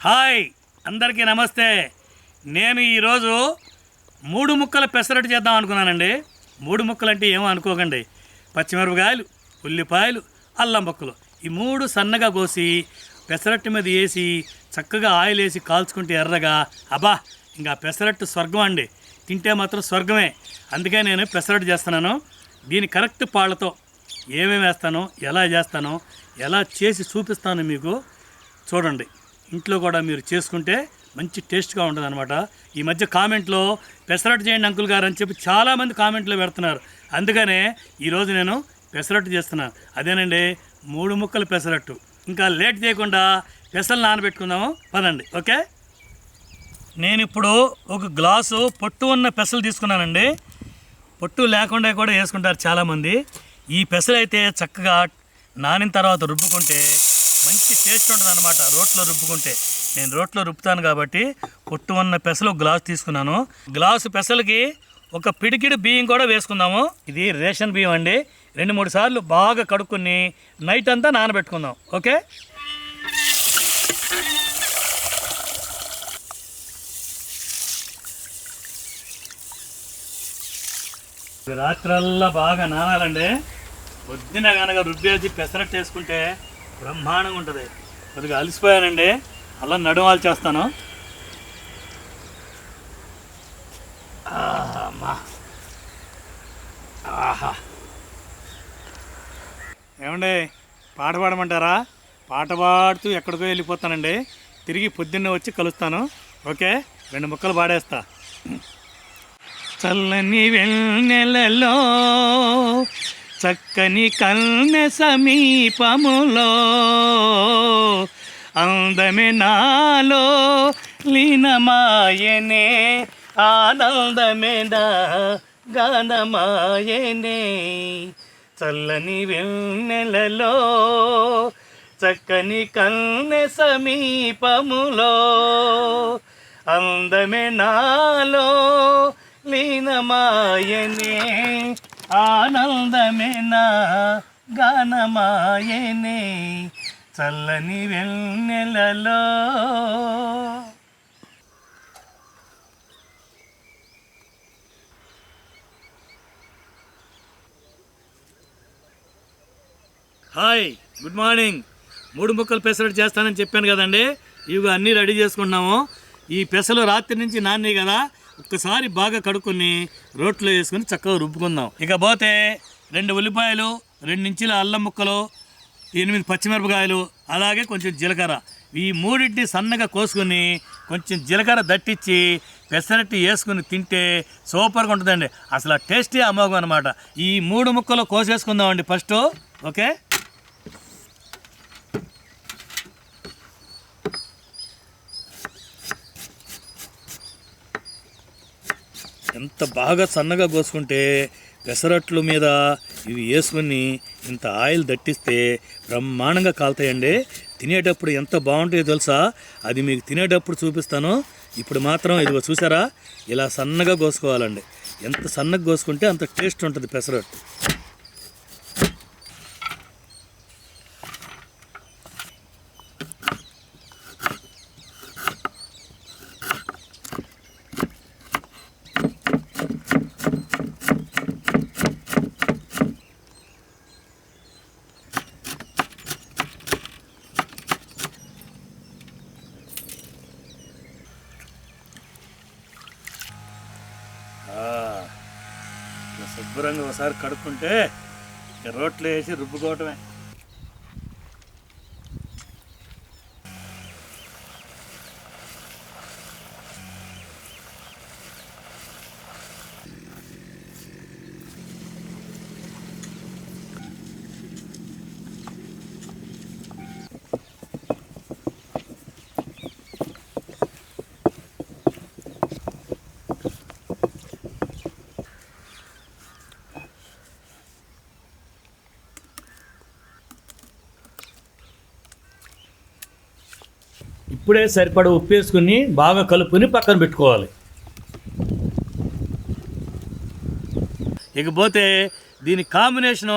Hi అందరికీ నమస్తే. నేను ఈరోజు మూడు ముక్కల పెసరట్టు చేద్దాం అనుకున్నానండి. మూడు ముక్కలు అంటే ఏమో అనుకోకండి. పచ్చిమిరపకాయలు ఉల్లిపాయలు అల్లం ముక్కలు. ఈ మూడు సన్నగా కోసి పెసరట్టు మీద వేసి చక్కగా ఆయిల్ వేసి కాల్చుకుంటే ఎర్రగా. అబ్బా ఇంకా పెసరట్టు స్వర్గం అండి. తింటే మాత్రం స్వర్గమే. అందుకే నేను పెసరట్టు చేస్తున్నాను. దీని కరెక్ట్ పాళ్ళతో ఏమేమి వేస్తానో ఎలా చేస్తానో ఎలా చేసి చూపిస్తాను మీకు చూడండి. ఇంట్లో కూడా మీరు చేసుకుంటే మంచి టేస్ట్గా ఉంటుంది అనమాట ఈ మధ్య కామెంట్లో పెసరట్టు చేయండి అంకుల్ గారు అని చెప్పి చాలామంది కామెంట్లో పెడుతున్నారు. అందుకనే ఈరోజు నేను పెసరట్టు చేస్తున్నాను అదేనండి మూడు ముక్కలు పెసరట్టు. ఇంకా లేట్ చేయకుండా పెసలు నానబెట్టుకుందాము. పదండి ఓకే? నేను ఇప్పుడు ఒక గ్లాసు పొట్టు ఉన్న పెసలు తీసుకున్నానండి. పొట్టు లేకుండా కూడా వేసుకుంటారు చాలామంది. ఈ పెసలు అయితే చక్కగా నానిన తర్వాత రుబ్బుకుంటే మంచి టేస్ట్ ఉంటుంది అనమాట రోట్లో రుబ్బుకుంటే. నేను రోట్లో రుబ్బుతాను కాబట్టి పొట్టు ఉన్న పెసలు గ్లాస్ తీసుకున్నాను. గ్లాసు పెసలకి ఒక పిడికిడి బియ్యం కూడా వేసుకుందాము. ఇది రేషన్ బియ్యం అండి. రెండు మూడు సార్లు బాగా కడుక్కుని నైట్ అంతా నానబెట్టుకుందాం. ఓకే? రాత్రల్లా బాగా నానాలండి. పొద్దున కనుక రుబ్బేసి పెసరట్టు వేసుకుంటే బ్రహ్మాండంగా ఉంటుంది. కొద్దిగా అలసిపోయానండి. అలా నడుమాలు చేస్తాను. ఆహా, అమ్మా. ఆహా. ఏమండి పాట పాడమంటారా? పాట పాడుతూ ఎక్కడికో వెళ్ళిపోతానండి. తిరిగి పొద్దున్నే వచ్చి కలుస్తాను. ఓకే? రెండు ముక్కలు పాడేస్తా. చల్లని వెన్నెలలో చక్కని కన్నె సమీపములో అందమే నాలో లీనమాయనే ఆనందమే నా గానమాయనే చల్లని వెన్నెలలో చక్కని కన్నె సమీపములో అందమే నాలో లీనమాయనే. ఆనందమేనా? గానమాయనే చల్లని వెన్నెలలో. Hi good morning. మూడు ముక్కలు పెసరట్టు చేస్తానని చెప్పాను కదండి. ఇవి అన్నీ రెడీ చేసుకుంటున్నాము. ఈ పెసలు రాత్రి నుంచి నాన్నే కదా. ఒక్కసారి బాగా కడుక్కొని రోట్లో వేసుకొని చక్కగా రుబ్బుకుందాం. ఇక పోతే రెండు ఉల్లిపాయలు రెండు ఇంచుల అల్లం ముక్కలు ఎనిమిది పచ్చిమిరపకాయలు అలాగే కొంచెం జీలకర్ర. ఈ మూడింటిని సన్నగా కోసుకొని కొంచెం జీలకర్ర దట్టించి పెసరట్టి వేసుకుని తింటే సూపర్గా ఉంటుందండి. అసలు ఆ టేస్టీ అమోఘం అనమాట ఈ మూడు ముక్కలు కోసేసుకుందామండి ఫస్ట్ ఓకే? ఎంత బాగా సన్నగా కోసుకుంటే పెసరట్లు మీద ఇవి వేసుకొని ఇంత ఆయిల్ దట్టిస్తే బ్రహ్మాండంగా కాలుతాయండి. తినేటప్పుడు ఎంత బాగుంటాయో తెలుసా? అది మీకు తినేటప్పుడు చూపిస్తాను. ఇప్పుడు మాత్రం ఇదిగో చూసారా? ఇలా సన్నగా కోసుకోవాలండి. ఎంత సన్నగా కోసుకుంటే అంత టేస్ట్ ఉంటుంది పెసరట్టు ఆ, ఇలా శుభ్రంగా ఒకసారి కడుక్కుంటే రోట్లు రోట్లో వేసి రుబ్బుకోవటమే. ఇప్పుడే సరిపడ ఉప్పు వేసుకుని బాగా కలుపుకొని పక్కన పెట్టుకోవాలి. ఇకపోతే దీని కాంబినేషను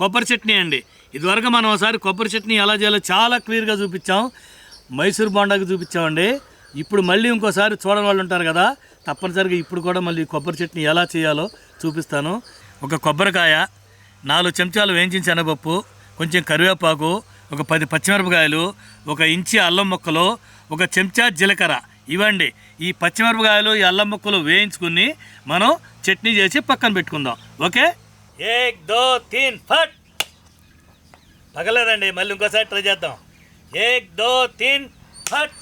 కొబ్బరి చట్నీ అండి. ఇదివరకు మనం ఒకసారి కొబ్బరి చట్నీ ఎలా చేయాలో చాలా క్లియర్గా చూపించాం. మైసూర్ బోండాకి చూపించామండి. ఇప్పుడు మళ్ళీ ఇంకోసారి చూడని వాళ్ళు ఉంటారు కదా తప్పనిసరిగా ఇప్పుడు కూడా మళ్ళీ కొబ్బరి చట్నీ ఎలా చేయాలో చూపిస్తాను. ఒక కొబ్బరికాయ నాలుగు చెంచాలు వేయించిన శనగపప్పు కొంచెం కరివేపాకు ఒక పది పచ్చిమిరపకాయలు ఒక ఇంచి అల్లం ముక్కలు ఒక చెంచా జీలకర్ర. ఇవ్వండి. ఈ పచ్చిమిరపకాయలు ఈ అల్లం ముక్కలు వేయించుకుని మనం చట్నీ చేసి పక్కన పెట్టుకుందాం. ఓకే? ఏక్ దో తీన్ ఫట్! పగలేదండి మళ్ళీ ఇంకోసారి ట్రై చేద్దాం. ఏక్ దో తీన్ ఫట్!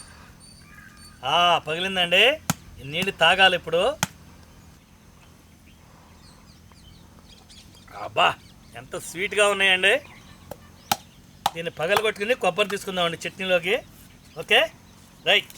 పగిలిందండి. నీళ్ళు తాగాలి ఇప్పుడు. అబ్బా ఎంత స్వీట్గా ఉన్నాయండి. దీన్ని పగలగొట్టుకుని కొబ్బరి తీసుకుందామండి చట్నీలోకి. ఓకే? రైట్.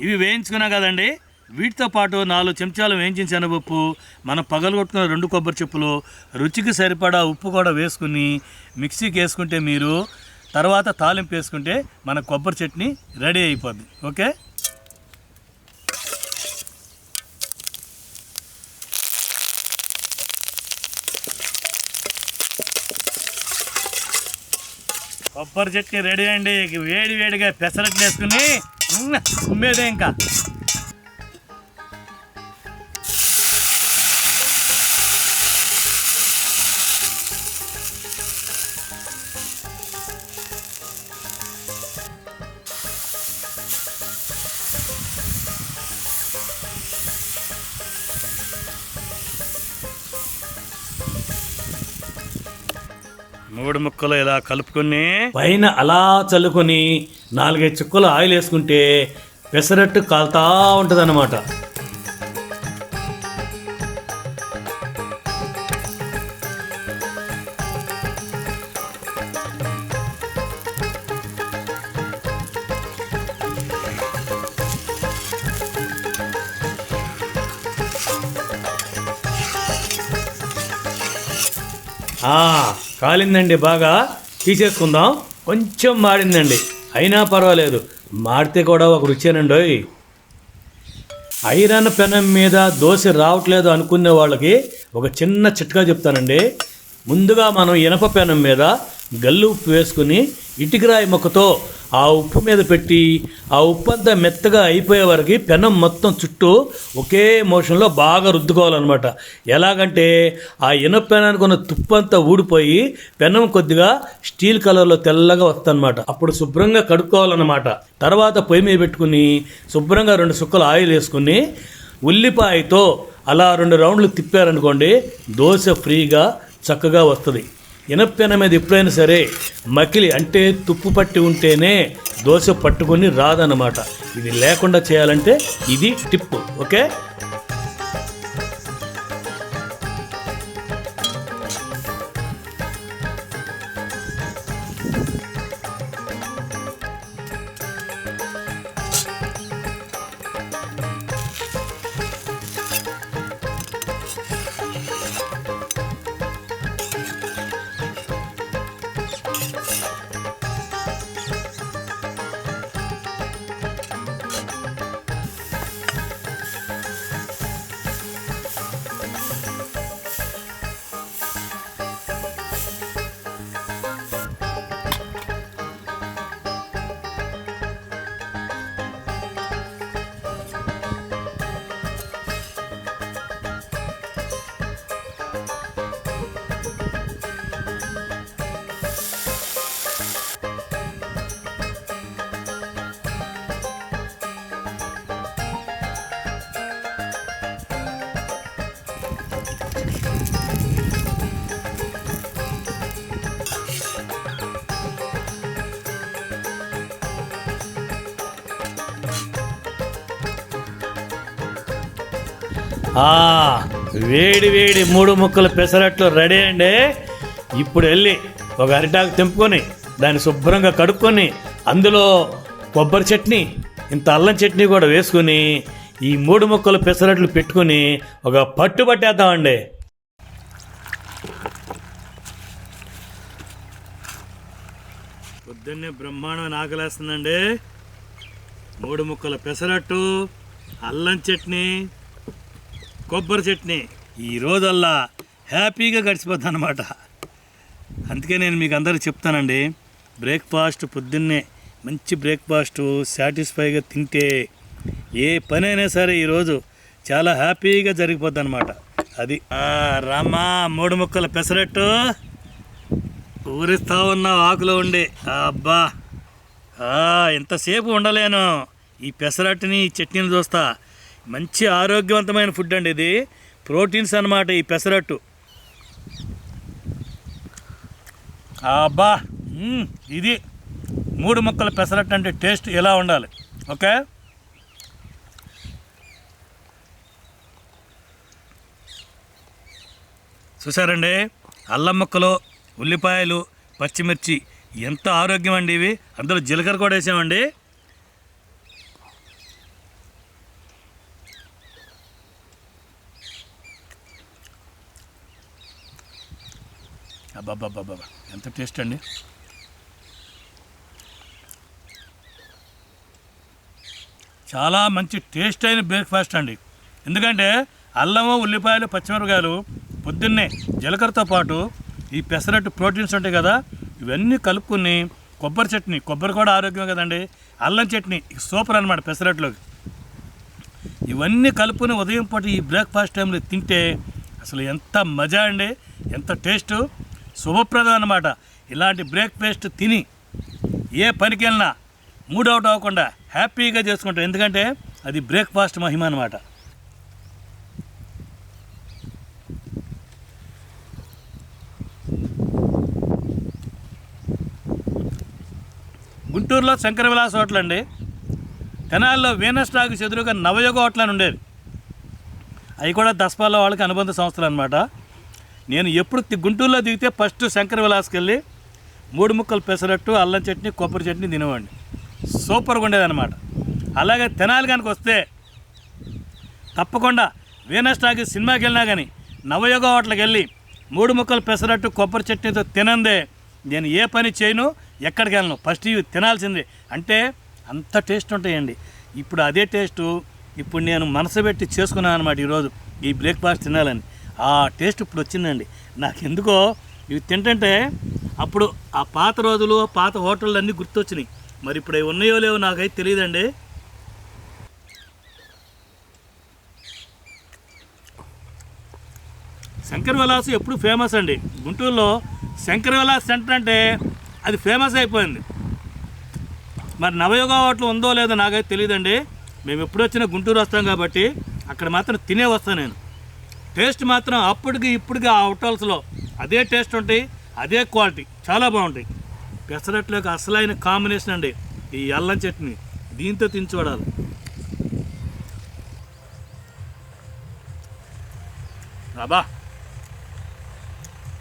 ఇవి వేయించుకున్నాం కదండి. వీటితో పాటు నాలుగు చెంచాలు వేయించిన శనగపప్పు మనం పగలగొట్టుకున్న రెండు కొబ్బరి చెప్పులు రుచికి సరిపడా ఉప్పు కూడా వేసుకుని మిక్సీకి వేసుకుంటే మీరు తర్వాత తాలింపు వేసుకుంటే మన కొబ్బరి చట్నీ రెడీ అయిపోద్ది. ఓకే? కొబ్బరి చట్నీ రెడీ అండి. వేడి వేడిగా పెసరట్లు వేసుకుని ఉమ్మేదే ఇంకా. మూడు ముక్కలు ఇలా కలుపుకొని పైన అలా చల్లుకొని నాలుగైదు చుక్కలు ఆయిల్ వేసుకుంటే పెసరట్టు కాలుతా ఉంటుంది ఆ కాలిందండి బాగా. తీసేసుకుందాం కొంచెం మాడిందండి. అయినా పర్వాలేదు. మాడితే కూడా ఒక రుచేనండి ఐరన్ పెనం మీద దోశ రావట్లేదు అనుకునే వాళ్ళకి ఒక చిన్న చిట్కా చెప్తానండి. ముందుగా మనం ఇనప పెనం మీద గల్లు ఉప్పు వేసుకుని ఇటుకరాయి మొక్కతో ఆ ఉప్పు మీద పెట్టి ఆ ఉప్పు అంతా మెత్తగా అయిపోయే వరకు పెనం మొత్తం చుట్టూ ఒకే మోషన్లో బాగా రుద్దుకోవాలన్నమాట. ఎలాగంటే ఆ ఇనప పెనానికి ఉన్న తుప్పు అంతా ఊడిపోయి పెనం కొద్దిగా స్టీల్ కలర్లో తెల్లగా వస్తుందన్నమాట. అప్పుడు శుభ్రంగా కడుక్కోవాలన్నమాట. తర్వాత పొయ్యి మీద పెట్టుకుని శుభ్రంగా రెండు సుక్కలు ఆయిల్ వేసుకుని ఉల్లిపాయతో అలా రెండు రౌండ్లు తిప్పారనుకోండి దోశ ఫ్రీగా చక్కగా వస్తుంది. ఇనప్పెన మీద ఎప్పుడైనా సరే మకిలి అంటే తుప్పు పట్టి ఉంటేనే దోశ పట్టుకొని రాదన్నమాట. ఇది లేకుండా చేయాలంటే ఇది టిప్ ఓకే? ఆ, వేడి వేడి మూడు ముక్కలు పెసరట్లు రెడీ అండి. ఇప్పుడు వెళ్ళి ఒక అరిటాకు తెంపుకొని దాన్ని శుభ్రంగా కడుక్కొని అందులో కొబ్బరి చట్నీ ఇంత అల్లం చట్నీ కూడా వేసుకుని ఈ మూడు ముక్కలు పెసరట్లు పెట్టుకొని ఒక పట్టు పట్టేద్దామండి. పొద్దున్నే బ్రహ్మాండమైన ఆకలేస్తుందండి. మూడు ముక్కల పెసరట్టు అల్లం చట్నీ కొబ్బరి చట్నీ. ఈ రోజల్లా హ్యాపీగా గడిచిపోద్ది అనమాట అందుకే నేను మీకు అందరికి చెప్తానండి బ్రేక్ఫాస్ట్ పొద్దున్నే మంచి బ్రేక్ఫాస్ట్ సాటిస్ఫైగా తింటే ఏ పని అయినా సరే ఈరోజు చాలా హ్యాపీగా జరిగిపోద్ది అనమాట అది రమ్మ మూడు ముక్కల పెసరట్టు ఊరిస్తా ఉన్న ఆకులో ఉండే. అబ్బా ఎంతసేపు ఉండలేను. ఈ పెసరట్టుని ఈ చట్నీని చూస్తా మంచి ఆరోగ్యవంతమైన ఫుడ్ అండి ఇది. ప్రోటీన్స్ అన్నమాట ఈ పెసరట్టు. అబ్బా ఇది మూడు ముక్కల పెసరట్టు అంటే టేస్ట్ ఎలా ఉండాలి? ఓకే? చూసారండి అల్లం ముక్కలు ఉల్లిపాయలు పచ్చిమిర్చి ఎంత ఆరోగ్యం అండి ఇవి. అందులో జీలకర్ర కూడా వేసామండి. అబ్బాబ్బాబ్బా ఎంత టేస్ట్ అండి? చాలా మంచి టేస్ట్ అయిన బ్రేక్ఫాస్ట్ అండి. ఎందుకంటే అల్లము ఉల్లిపాయలు పచ్చిమిరపకాయలు పొద్దున్నే జీలకర్రతో పాటు ఈ పెసరట్టు ప్రోటీన్స్ ఉంటాయి కదా ఇవన్నీ కలుపుకుని కొబ్బరి చట్నీ కొబ్బరి కూడా ఆరోగ్యం కదండి. అల్లం చట్నీ సూపర్ అనమాట పెసరట్లోకి. ఇవన్నీ కలుపుకుని ఉదయం పూట ఈ బ్రేక్ఫాస్ట్ టైంలో తింటే అసలు ఎంత మజా అండి ఎంత టేస్ట్. శుభప్రదం అన్నమాట ఇలాంటి బ్రేక్ఫాస్ట్ తిని ఏ పనికి వెళ్ళినా మూడ్ అవుట్ అవ్వకుండా హ్యాపీగా చేసుకుంటాం. ఎందుకంటే అది బ్రేక్ఫాస్ట్ మహిమ అనమాట గుంటూరులో శంకర విలాస్ హోటల్ అండి. తెనాల్లో వీనస్ టాకు ఎదురుగా నవయోగ హోటల్ అని ఉండేది. అవి కూడా దసపాల వాళ్ళకి అనుబంధ సంస్థలు అనమాట నేను ఎప్పుడు తి- గుంటూరులో దిగితే ఫస్ట్ శంకర విలాస్కి వెళ్ళి మూడు ముక్కలు పెసరట్టు అల్లం చట్నీ కొబ్బరి చట్నీ తినేవాడిని. సూపర్గా ఉండేదన్నమాట. అలాగే తినాలి కనుక వస్తే తప్పకుండా వీనస్టాకి సినిమాకి వెళ్ళినా కానీ నవయోగ హోటల్కి వెళ్ళి మూడు ముక్కలు పెసరట్టు కొబ్బరి చట్నీతో తినందే నేను ఏ పని చేయను ఎక్కడికి వెళ్ళను. ఫస్ట్ ఇవి తినాల్సిందే. అంటే అంత టేస్ట్ ఉంటాయండి. ఇప్పుడు అదే టేస్టు ఇప్పుడు నేను మనసు పెట్టి చేసుకున్నాను అనమాట ఈరోజు ఈ బ్రేక్ఫాస్ట్ తినాలని. ఆ టేస్ట్ ఇప్పుడు వచ్చిందండి. నాకు ఎందుకో ఇవి తింటుంటే అప్పుడు ఆ పాత రోజులు పాత హోటళ్ళు అన్నీ గుర్తొచ్చినాయి. మరి ఇప్పుడు అవి ఉన్నాయో లేవో నాకైతే తెలియదండి. శంకర్ విలాస్ ఎప్పుడు ఫేమస్ అండి. గుంటూరులో శంకర్ విలాస్ సెంటర్ అంటే అది ఫేమస్ అయిపోయింది. మరి నవయుగ హోటల్ ఉందో లేదో నాకైతే తెలియదండి. మేము ఎప్పుడు వచ్చినా గుంటూరు వస్తాం కాబట్టి అక్కడ మాత్రం తినే వస్తాను నేను. టేస్ట్ మాత్రం అప్పటికి ఇప్పటికి ఆ హోటల్స్లో. అదే టేస్ట్ ఉంటాయి అదే క్వాలిటీ చాలా బాగుంటాయి. పెసరట్లోకి అసలైన కాంబినేషన్ అండి ఈ అల్లం చట్నీ. దీంతో తిని చూడాలి. రాబా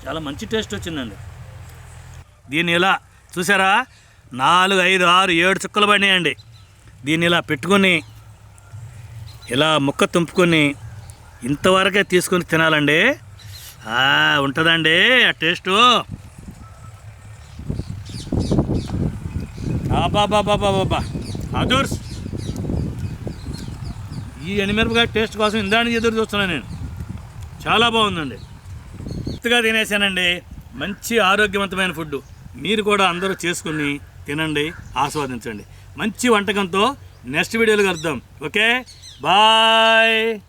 చాలా మంచి టేస్ట్ వచ్చిందండి. దీన్ని ఇలా చూసారా? నాలుగు ఐదు ఆరు ఏడు చుక్కలు పడినాయండి. దీన్ని ఇలా పెట్టుకొని ఇలా ముక్క తుంపుకొని ఇంతవరకే తీసుకొని తినాలండి. ఉంటుందండి ఆ టేస్టు. బాబా అదూర్స్. ఈ ఎనిమిరపకాయ టేస్ట్ కోసం ఇందానికి ఎదురు చూస్తున్నాను నేను. చాలా బాగుందండి. పూర్తిగా తినేసానండి. మంచి ఆరోగ్యవంతమైన ఫుడ్ మీరు కూడా అందరూ చేసుకుని తినండి ఆస్వాదించండి. మంచి వంటకంతో నెక్స్ట్ వీడియోలో కలుద్దాం. ఓకే? బాయ్!